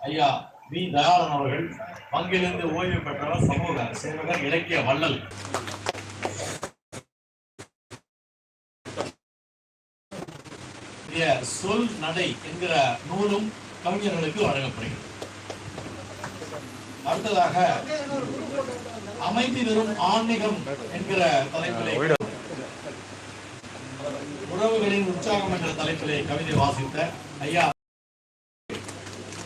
ஐயா வி. தயாளன் அவர்கள் பங்கிலிருந்து ஓய்வு பெற்றவர் சமூக சேவகர் இலக்கிய வள்ளல். சொல் நடை என்கிற நூலும் கவிஞர்களுக்கு வழங்கப்படுகிறது. அடுத்ததாக அமைதி தரும் ஆன்மீகம் என்கிற தலைப்பிலே உறவுகளின் உற்சாகம் என்ற தலைப்பிலே கவிதை வாசித்த ஐயா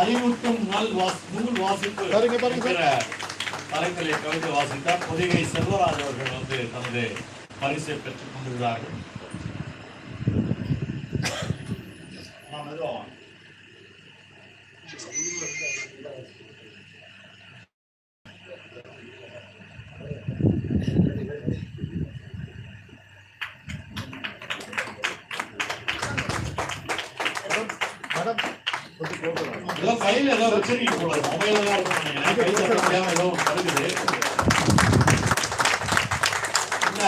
அறிவூட்டும் நல் வாஸ் நூல் வாசிப்பு பாருங்க, பாருங்க தலைப்பிலே கவிதை வாசித்தார். பொதிகை செல்வராஜ் அவர்கள் வந்து தனது பரிசை பெற்றுக் கொண்டிருக்கிறார்கள் நான் மெதுவா ஏதோ கையில ஏதோ வச்சிருக்கீங்க போல மொபைல தான் இருக்கும். நினைக்கிறேன் கை தட்ட ஏதோ வருகுது இந்த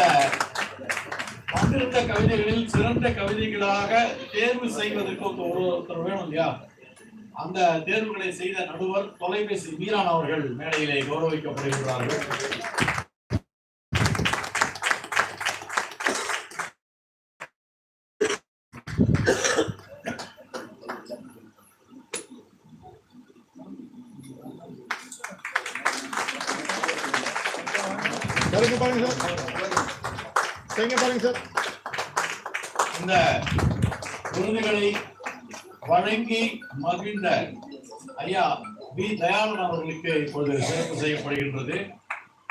வந்திருந்த கவிதைகளில் சிறந்த கவிதைகளாக தேர்வு செய்வதற்கு ஒருத்தர் வேணும் இல்லையா? அந்த தேர்வுகளை செய்த நடுவர் தொலைபேசி மீரான் அவர்கள் மேடையிலே கௌரவிக்கப்படுகிறார்கள். பாருங்க பாருங்க சார்? செய்யுங்க பாருங்க சார். இந்த விருதுகளை வழங்கி மகிழ்ந்த ஐயா வி. தயாளன் அவர்களுக்கு இப்பொழுது சிறப்பு செய்யப்படுகின்றது.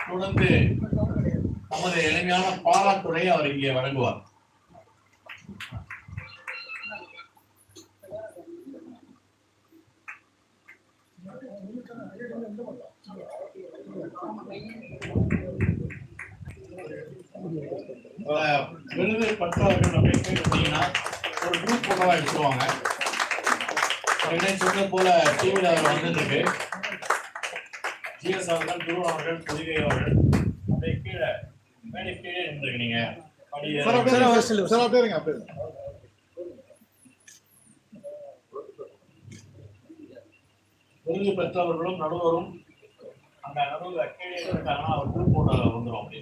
தொடர்ந்து நமது எளிமையான பாராட்டுரை அவர் இங்கே வழங்குவார். அஹ், விருது பெற்றவர்கள் அப்படின்னு கேட்டீங்கன்னா ஒரு குரூப் போட்டோவா எடுத்துருவாங்க. சொன்னது போல டிவியில் அவர் வந்துருக்கு. ஜிஎஸ் அவர்கள் குரு அவர்கள் பொதிகை அவர்கள் அப்படியே கீழே மேலே கீழே இருங்க. விருது பெற்றவர்களும் நடுவரும் அந்த நடுவில் கீழே இருக்காங்கன்னா அவர் குரூப் போட்டோ வந்துடும் அப்படி.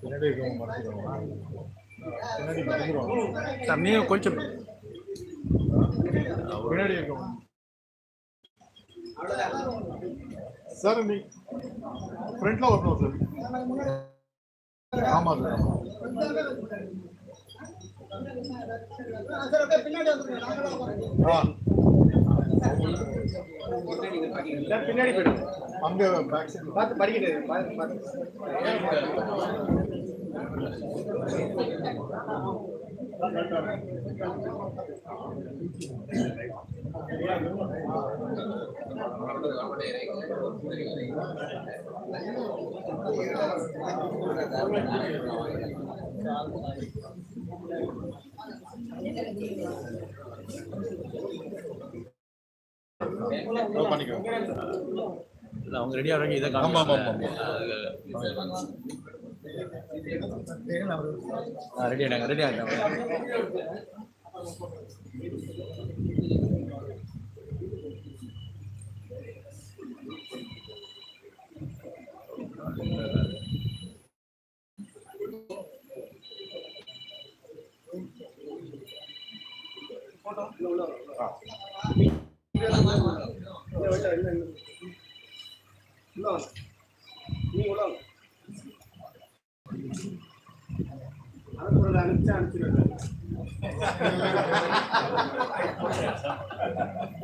பின்னாடி மறைச்சிடுவாங்க. பின்னாடி மறைச்சிடுவாங்க. சார் நீ ஃப்ரண்ட்ல வரணும் சார் ஆமா சார் பின்னாடி போயிடும் அங்க பார்த்து படிக்கிறது பார்த்து. அவங்க ரெடி ஆகிறாங்க இதை ஆமா, ஆமா, ஆமா. ரெடி ஆகிட்டாங்க ரெடி ஆகிட்டாங்க நீ